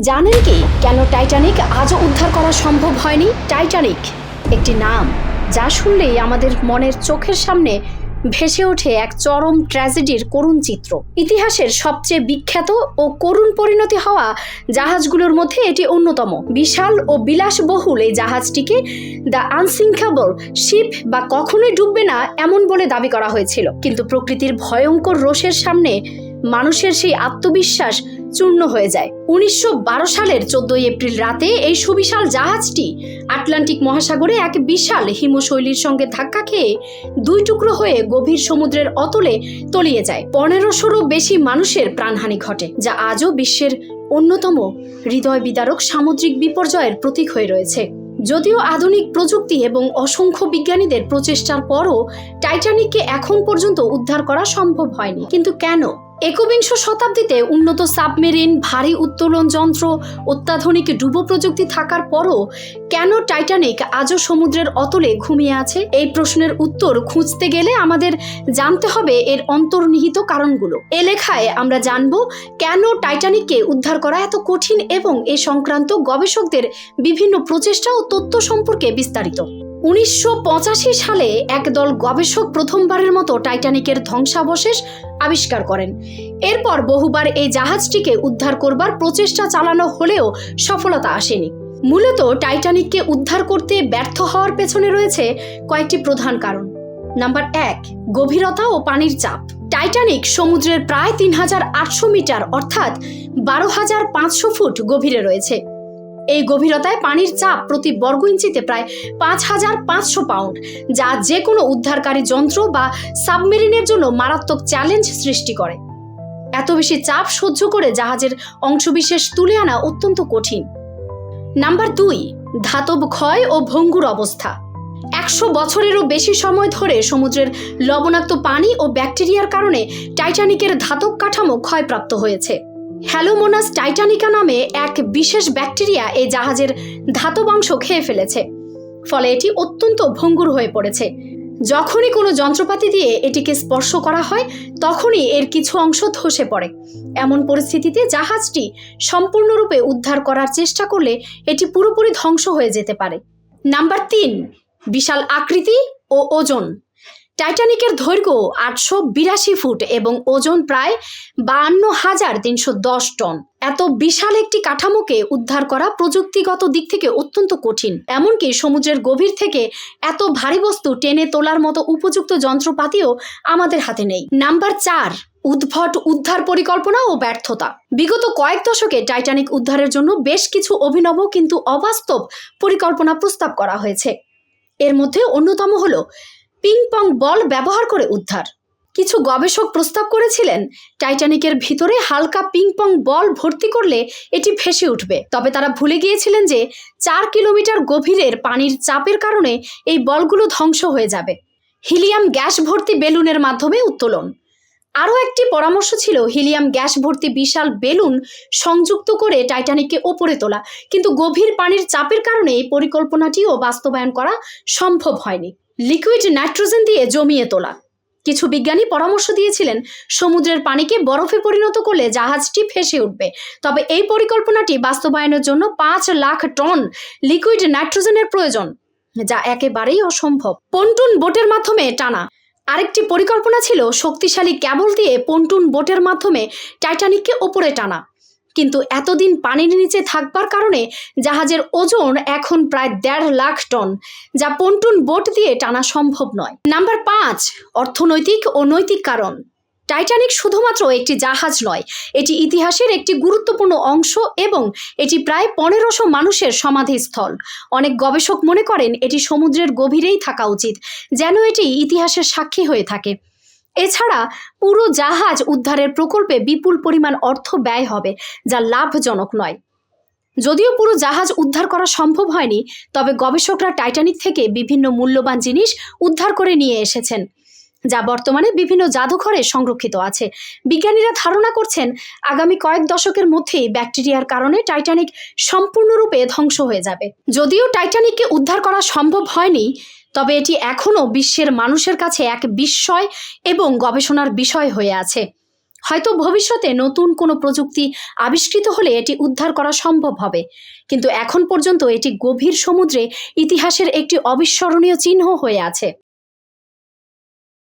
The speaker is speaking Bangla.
জানেন কি? কেন টাইটানিক আজও উদ্ধার করা সম্ভব হয়নি? টাইটানিক একটি নাম, যা শুনলেই আমাদের মনের চোখের সামনে ভেসে ওঠে এক চরম ট্র্যাজেডির করুণ চিত্র। ইতিহাসের সবচেয়ে বিখ্যাত ও করুণ পরিণতি হওয়া জাহাজগুলোর মধ্যে এটি অন্যতম। বিশাল ও বিলাসবহুল এই জাহাজটিকে দ্য আনসিঙ্কাবল শিপ বা কখনোই ডুববে না এমন বলে দাবি করা হয়েছিল। কিন্তু প্রকৃতির ভয়ঙ্কর রোষের সামনে মানুষের সেই আত্মবিশ্বাস চূর্ণ হয়ে যায়। উনিশশো বারো সালের চোদ্দই এপ্রিল রাতে এই সুবিশাল জাহাজটি আটলান্টিক মহাসাগরে এক বিশাল হিমশৈলীর সঙ্গে ধাক্কা খেয়ে দুই টুকরো হয়ে গভীর সমুদ্রের অতলে তলিয়ে যায়। পনেরোশোরও বেশি মানুষের প্রাণহানি ঘটে, যা আজও বিশ্বের অন্যতম হৃদয় বিদারক সামুদ্রিক বিপর্যয়ের প্রতীক হয়ে রয়েছে। যদিও আধুনিক প্রযুক্তি এবং অসংখ্য বিজ্ঞানীদের প্রচেষ্টার পরও টাইটানিককে এখন পর্যন্ত উদ্ধার করা সম্ভব হয়নি। কিন্তু কেন? একবিংশ শতাব্দীতে উন্নত সাবমেরিন, ভারী উত্তোলন যন্ত্র, অত্যাধুনিক ডুবো প্রযুক্তি থাকার পরও কেন টাইটানিক আজও সমুদ্রের অতলে ঘুমিয়ে আছে? এই প্রশ্নের উত্তর খুঁজতে গেলে আমাদের জানতে হবে এর অন্তর্নিহিত কারণগুলো। এ লেখায় আমরা জানব কেন টাইটানিককে উদ্ধার করা এত কঠিন এবং এ সংক্রান্ত গবেষকদের বিভিন্ন প্রচেষ্টা ও তথ্য সম্পর্কে বিস্তারিত। উনিশশো পঁচাশি সালে একদল গবেষক প্রথমবারের মতো টাইটানিকের ধ্বংসাবশেষ আবিষ্কার করেন। এরপর বহুবার এই জাহাজটিকে উদ্ধার করবার প্রচেষ্টা চালানো হলেও সফলতা আসেনি। মূলত টাইটানিককে উদ্ধার করতে ব্যর্থ হওয়ার পেছনে রয়েছে কয়েকটি প্রধান কারণ। নাম্বার এক, গভীরতা ও পানির চাপ। টাইটানিক সমুদ্রের প্রায় তিন হাজার আটশো মিটার অর্থাৎ বারো হাজার পাঁচশো ফুট গভীরে রয়েছে। এই গভীরতায় পানির চাপ প্রতি বর্গ ইঞ্চিতে প্রায় পাঁচ হাজার পাঁচশো পাউন্ড, যা যে কোনো উদ্ধারকারী যন্ত্র বা সাবমেরিনের জন্য মারাত্মক চ্যালেঞ্জ সৃষ্টি করে। এত বেশি চাপ সহ্য করে জাহাজের অংশবিশেষ তুলে আনা অত্যন্ত কঠিন। নাম্বার দুই, ধাতব ক্ষয় ও ভঙ্গুর অবস্থা। একশো বছরেরও বেশি সময় ধরে সমুদ্রের লবণাক্ত পানি ও ব্যাকটেরিয়ার কারণে টাইটানিকের ধাতব কাঠামো ক্ষয়প্রাপ্ত হয়েছে। হ্যালোমোনাস টাইটানিকা নামে এক বিশেষ ব্যাকটেরিয়া এই জাহাজের ধাতবাংশ খেয়ে ফেলেছে। ফলে এটি অত্যন্ত ভঙ্গুর হয়ে পড়েছে। যখনই কোনো যন্ত্রপাতি দিয়ে এটিকে স্পর্শ করা হয়, তখনই এর কিছু অংশ ধসে পড়ে। এমন পরিস্থিতিতে জাহাজটি সম্পূর্ণরূপে উদ্ধার করার চেষ্টা করলে এটি পুরোপুরি ধ্বংস হয়ে যেতে পারে। নাম্বার তিন, বিশাল আকৃতি ও ওজন। টাইটানিকের দৈর্ঘ্য আটশো বিরাশি ফুট এবং ওজন প্রায় বাহান্ন হাজার তিনশো দশ টন। এত বিশাল একটি কাঠামোকে উদ্ধার করা প্রযুক্তিগত দিক থেকে অত্যন্ত কঠিন। এমনকি সমুদ্রের গভীর থেকে এত ভারী বস্তু টেনে তোলার মতো উপযুক্ত যন্ত্রপাতিও আমাদের হাতে নেই। নাম্বার চার, উদ্ভট উদ্ধার পরিকল্পনা ও ব্যর্থতা। বিগত কয়েক দশকে টাইটানিক উদ্ধারের জন্য বেশ কিছু অভিনব কিন্তু অবাস্তব পরিকল্পনা প্রস্তাব করা হয়েছে। এর মধ্যে অন্যতম হলো পিং পং বল ব্যবহার করে উদ্ধার। কিছু গবেষক প্রস্তাব করেছিলেন, টাইটানিকের ভিতরে হালকা পিং পং বল ভর্তি করলে এটি ভেসে উঠবে। তবে তারা ভুলে গিয়েছিলেন যে চার কিলোমিটার গভীরের পানির চাপের কারণে এই বলগুলো ধ্বংস হয়ে যাবে। হিলিয়াম গ্যাস ভর্তি বেলুনের মাধ্যমে উত্তোলন। আরও একটি পরামর্শ ছিল হিলিয়াম গ্যাস ভর্তি বিশাল বেলুন সংযুক্ত করে টাইটানিককে ওপরে তোলা। কিন্তু গভীর পানির চাপের কারণে এই পরিকল্পনাটিও বাস্তবায়ন করা সম্ভব হয়নি। লিকুইড নাইট্রোজেন দিয়ে জমিয়ে তোলা। কিছু বিজ্ঞানী পরামর্শ দিয়েছিলেন, সমুদ্রের পানিকে বরফে পরিণত করলে জাহাজটি ভেসে উঠবে। তবে এই পরিকল্পনাটি বাস্তবায়নের জন্য পাঁচ লাখ টন লিকুইড নাইট্রোজেনের প্রয়োজন, যা একেবারেই অসম্ভব। পন্টুন বোটের মাধ্যমে টানা। আরেকটি পরিকল্পনা ছিল শক্তিশালী ক্যাবল দিয়ে পন্টুন বোটের মাধ্যমে টাইটানিককে ওপরে টানা। কিন্তু এতদিন পানির নিচে থাকবার কারণে জাহাজের ওজন এখন প্রায় দেড় লাখ টন, যা পন্টুন বোট দিয়ে টানা সম্ভব নয়। নাম্বার পাঁচ, অর্থনৈতিক ও নৈতিক কারণ। টাইটানিক শুধুমাত্র একটি জাহাজ নয়, এটি ইতিহাসের একটি গুরুত্বপূর্ণ অংশ এবং এটি প্রায় পনেরোশো মানুষের সমাধিস্থল। অনেক গবেষক মনে করেন এটি সমুদ্রের গভীরেই থাকা উচিত, যেন এটি ইতিহাসের সাক্ষী হয়ে থাকে। এছাড়া পুরো জাহাজ উদ্ধারের প্রকল্পে বিপুল পরিমাণ অর্থ ব্যয় হবে, যা লাভজনক নয়। যদিও পুরো জাহাজ উদ্ধার করা সম্ভব হয়নি, তবে গবেষকরা টাইটানিক থেকে বিভিন্ন মূল্যবান জিনিস উদ্ধার করে নিয়ে এসেছেন, যা বর্তমানে বিভিন্ন জাদুঘরে সংরক্ষিত আছে। বিজ্ঞানীরা ধারণা করছেন, আগামী কয়েক দশকের মধ্যেই ব্যাকটেরিয়ার কারণে টাইটানিক সম্পূর্ণরূপে ধ্বংস হয়ে যাবে। যদিও টাইটানিককে উদ্ধার করা সম্ভব হয়নি তবে এটি এখনও বিশ্বের মানুষের কাছে এক বিস্ময় এবং গবেষণার বিষয় হয়ে আছে। হয়তো ভবিষ্যতে নতুন কোনো প্রযুক্তি আবিষ্কৃত হলে এটি উদ্ধার করা সম্ভব হবে। কিন্তু এখন পর্যন্ত এটি গভীর সমুদ্রে ইতিহাসের একটি অবিস্মরণীয় চিহ্ন হয়ে আছে।